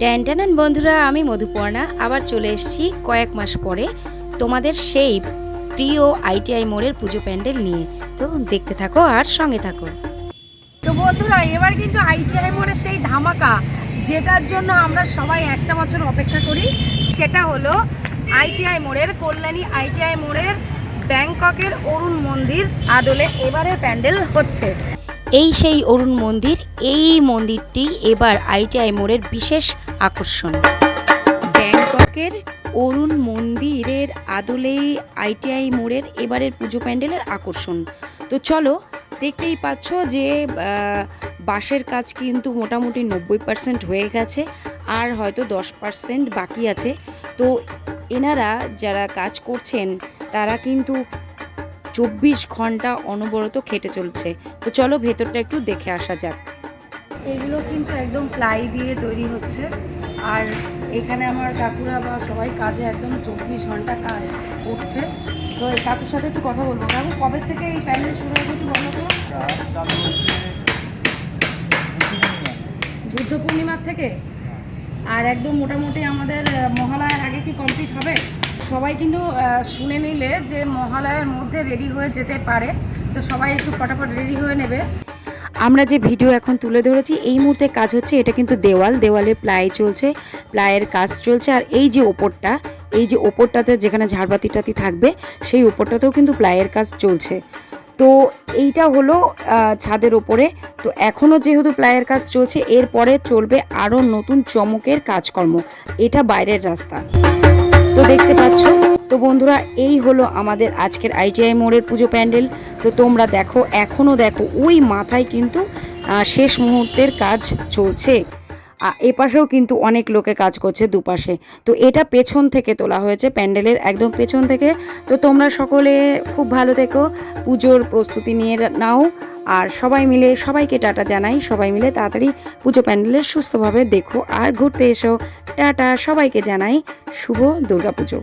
Tan বন্ধুরা, আমি মধুপর্ণা। আবার চলে এসেছি কয়েক মাস পরে তোমাদের সেই প্রিয় আইটিআই মোড়ের পুজো প্যান্ডেল নিয়ে। তো দেখতে থাকো আর সঙ্গে থাকো। তো বন্ধুরা, এবার কিন্তু আইটিআই মোড়ের সেই ধামাকা, যেটার জন্য আমরা সবাই একটা বছর অপেক্ষা করি, সেটা হলো আইটিআই মোড়ের কল্যাণী আইটিআই মোড়ের ব্যাংককের অরুণ মন্দির আদলে এবারের প্যান্ডেল হচ্ছে। এই সেই অরুণ মন্দির, এই মন্দিরটি এবার আইটিআই মোড়ের বিশেষ আকর্ষণ। ব্যাংককের অরুণ মন্দিরের আদলেই আইটিআই মোড়ের এবারের পুজো প্যান্ডেলের আকর্ষণ। তো চলো, দেখতেই পাচ্ছ যে বাঁশের কাজ কিন্তু মোটামুটি নব্বই পার্সেন্ট হয়ে গেছে, আর হয়তো দশ পার্সেন্ট বাকি আছে। তো এনারা যারা কাজ করছেন, তারা কিন্তু চব্বিশ ঘণ্টা অনবরত খেটে চলছে। তো চলো ভেতরটা একটু দেখে আসা যাক। এগুলো কিন্তু একদম প্লাই দিয়ে তৈরি হচ্ছে। আর এখানে আমার কাকুরা বা সবাই কাজে একদম চব্বিশ ঘণ্টা কাজ করছে। তো কাকুর সাথে একটু কথা বলব। কাকু কবে থেকে এই প্যান্ডেল শুরু হয়েছে একটু বলো তো? যুদ্ধ পূর্ণিমার থেকে? আর একদম মোটামুটি আমাদের মহালয়ার আগে কি কমপ্লিট হবে? সবাই কিন্তু শুনে নিলে যে মহালয়ার মধ্যে রেডি হয়ে যেতে পারে। তো সবাই একটু ফটাফট রেডি হয়ে নেবে। আমরা যে ভিডিও এখন তুলে ধরেছি, এই মুহূর্তে কাজ হচ্ছে এটা কিন্তু দেওয়াল। দেওয়ালে প্লাই চলছে, প্লাইয়ের কাজ চলছে। আর এই যে ওপরটা, এই যে ওপরটাতে যেখানে ঝাড়বাতিটাতি থাকবে, সেই ওপরটাতেও কিন্তু প্লাইয়ের কাজ চলছে। তো এইটা হলো ছাদের ওপরে। তো এখনও যেহেতু প্লাইয়ের কাজ চলছে, এরপরে চলবে আরও নতুন চমকের কাজকর্ম। এটা বাইরের রাস্তা। তো দেখতে পাচ্ছ, তো বন্ধুরা, এই হলো আমাদের আজকের আইটিআই মোড়ের পুজো প্যান্ডেল। তো তোমরা দেখো এখনও দেখো, ওই মাথায় কিন্তু শেষ মুহূর্তের কাজ চলছে। এপাশেও কিন্তু অনেক লোকে কাজ করছে দুপাশে। তো এটা পেছন থেকে তোলা হয়েছে, প্যান্ডেলের একদম পেছন থেকে। তো তোমরা সকলে খুব ভালো থেকো, পুজোর প্রস্তুতি নিয়ে নাও, আর সবাই মিলে, সবাইকে টাটা জানাই, সবাই মিলে তাড়াতাড়ি পুজো প্যান্ডেলের সুস্থভাবে দেখো আর ঘুরতে এসো। টাটা, সবাইকে জানাই, শুভ দুর্গাপুজো।